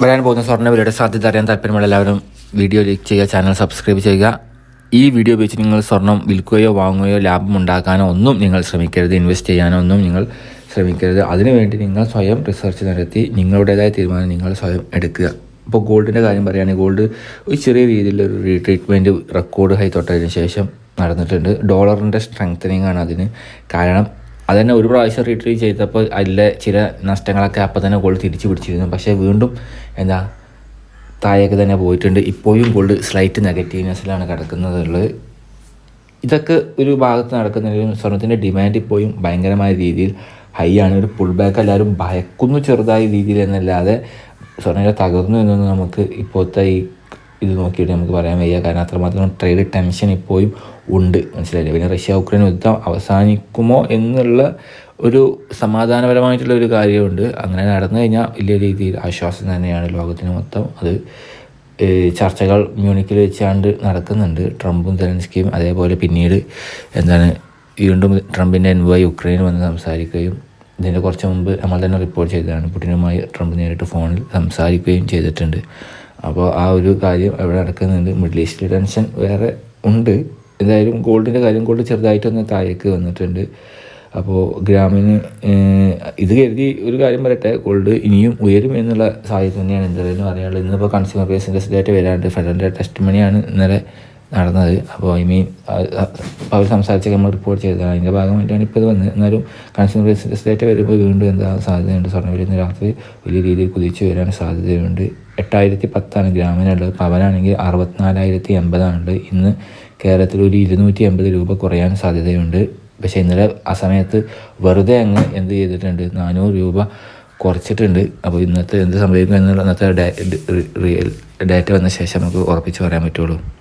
വരാൻ പോകുന്ന സ്വർണ വിലയുടെ സാധ്യത അറിയാൻ താല്പര്യമുള്ള എല്ലാവരും വീഡിയോ ലൈക്ക് ചെയ്യുക ചാനൽ സബ്സ്ക്രൈബ് ചെയ്യുക. ഈ വീഡിയോ ഉപയോഗിച്ച് നിങ്ങൾ സ്വർണം വിൽക്കുകയോ വാങ്ങുകയോ ലാഭം ഉണ്ടാക്കാനോ ഒന്നും നിങ്ങൾ ശ്രമിക്കരുത് ഇൻവെസ്റ്റ് ചെയ്യാനോ ഒന്നും നിങ്ങൾ ശ്രമിക്കരുത്. അതിനുവേണ്ടി നിങ്ങൾ സ്വയം റിസർച്ച് നടത്തി നിങ്ങളുടേതായ തീരുമാനം നിങ്ങൾ സ്വയം എടുക്കുക. ഇപ്പോൾ ഗോൾഡിന്റെ കാര്യം പറയുകയാണെങ്കിൽ ഗോൾഡ് ഒരു ചെറിയ രീതിയിലൊരു റീട്രീറ്റ്മെന്റ് റെക്കോർഡ് ഹൈ തൊട്ടതിന് ശേഷം നടന്നിട്ടുണ്ട്. ഡോളറിന്റെ സ്ട്രെങ്തനിങ് ആണ് അതിന് കാരണം. അതന്നെ ഒരു പ്രാവശ്യം റീട്രീവ് ചെയ്തപ്പോൾ അതിലെ ചില നഷ്ടങ്ങളൊക്കെ അപ്പം തന്നെ ഗോൾഡ് തിരിച്ചു പിടിച്ചിരുന്നു. പക്ഷേ വീണ്ടും എന്താ താഴേക്ക് തന്നെ പോയിട്ടുണ്ട്. ഇപ്പോഴും ഗോൾഡ് സ്ലൈറ്റ് നെഗറ്റീവ്നെസ്സിലാണ് കിടക്കുന്നത് ഇതൊക്കെ ഒരു ഭാഗത്ത് നടക്കുന്ന സ്വർണത്തിന്റെ ഡിമാൻഡ് ഇപ്പോഴും ഭയങ്കരമായ രീതിയിൽ ഹൈ ആണ്. ഒരു പുൾ ബാക്ക് എല്ലാവരും ഭയക്കുന്നു ചെറുതായ രീതിയിൽ എന്നല്ലാതെ സ്വർണ തകർന്നു എന്നൊന്നും നമുക്ക് ഇപ്പോഴത്തെ ഈ ഇത് നോക്കിയിട്ട് നമുക്ക് പറയാൻ വയ്യ. കാരണം അത്രമാത്രം ട്രേഡ് ടെൻഷൻ ഇപ്പോഴും ഉണ്ട്. മനസ്സിലായില്ലേ? പിന്നെ റഷ്യ ഉക്രൈൻ യുദ്ധം അവസാനിക്കുമോ എന്നുള്ള ഒരു സമാധാനപരമായിട്ടുള്ള ഒരു കാര്യമുണ്ട്. അങ്ങനെ നടന്നു കഴിഞ്ഞാൽ വലിയ രീതിയിൽ ആശ്വാസം തന്നെയാണ് ലോകത്തിന് മൊത്തം. അത് ചർച്ചകൾ മ്യൂണിക്കിൽ വെച്ചാണ്ട് നടക്കുന്നുണ്ട്. ട്രംപും സെലൻസ്കിയും അതേപോലെ പിന്നീട് എന്താണ് വീണ്ടും ട്രംപിന്റെ എൻവൈ യുക്രൈൻ വന്ന് സംസാരിക്കുകയും ഇതിന്റെ കുറച്ച് മുമ്പ് നമ്മൾ തന്നെ റിപ്പോർട്ട് ചെയ്തതാണ്. പുടിനുമായി ട്രംപ് നേരിട്ട് ഫോണിൽ സംസാരിക്കുകയും ചെയ്തിട്ടുണ്ട്. അപ്പോൾ ആ ഒരു കാര്യം അവിടെ നടക്കുന്നുണ്ട്. മിഡിൽ ഈസ്റ്റിൽ ടെൻഷൻ വേറെ ഉണ്ട്. എന്തായാലും ഗോൾഡിന്റെ കാര്യം ഗോൾഡ് ചെറുതായിട്ടൊന്ന് താഴേക്ക് വന്നിട്ടുണ്ട്. അപ്പോൾ ഗ്രാമിന് ഇത് കരുതി ഒരു കാര്യം പറയട്ടെ. ഗോൾഡ് ഇനിയും ഉയരും എന്നുള്ള സാഹചര്യം തന്നെയാണ്. എന്തായാലും അറിയാനുള്ളത് ഇന്നിപ്പോൾ കൺസ്യൂമർ പ്രൈസ് ഇൻഡെക്സ് ഡേറ്റ വരാണ്ട് ഫെഡറലിന്റെ ടെസ്റ്റ് മണിയാണ് ഇന്നലെ നടന്നത്. അപ്പോൾ ഐ മീൻ അവർ സംസാരിച്ചൊക്കെ നമ്മൾ റിപ്പോർട്ട് ചെയ്തതാണ്. അതിന്റെ ഭാഗമായിട്ടാണ് ഇപ്പോൾ ഇത് വന്നത്. എന്നാലും കൺസ്യൂമർ സ്റ്റേറ്റ് വരുമ്പോൾ വീണ്ടും എന്താ സാധ്യതയുണ്ട്? സ്വർണ ഇന്ന് രാത്രി വലിയ രീതിയിൽ കുതിച്ചു വരാൻ സാധ്യതയുണ്ട്. എട്ടായിരത്തി പത്താണ് ഗ്രാമിനുള്ളത്. പവനാണെങ്കിൽ അറുപത്തിനാലായിരത്തി എൺപതാണുള്ളത് ഇന്ന് കേരളത്തിൽ ഒരു ഇരുന്നൂറ്റി എൺപത് രൂപ കുറയാൻ സാധ്യതയുണ്ട്. പക്ഷേ ഇന്നലെ ആ സമയത്ത് വെറുതെ അങ്ങ് എന്ത് ചെയ്തിട്ടുണ്ട്? നാനൂറ് രൂപ കുറച്ചിട്ടുണ്ട്. അപ്പോൾ ഇന്നത്തെ എന്ത് സംഭവിക്കും എന്നുള്ള ഇന്നത്തെ റിയൽ ഡാറ്റ വന്ന ശേഷം നമുക്ക് ഉറപ്പിച്ച് പറയാൻ പറ്റുള്ളൂ.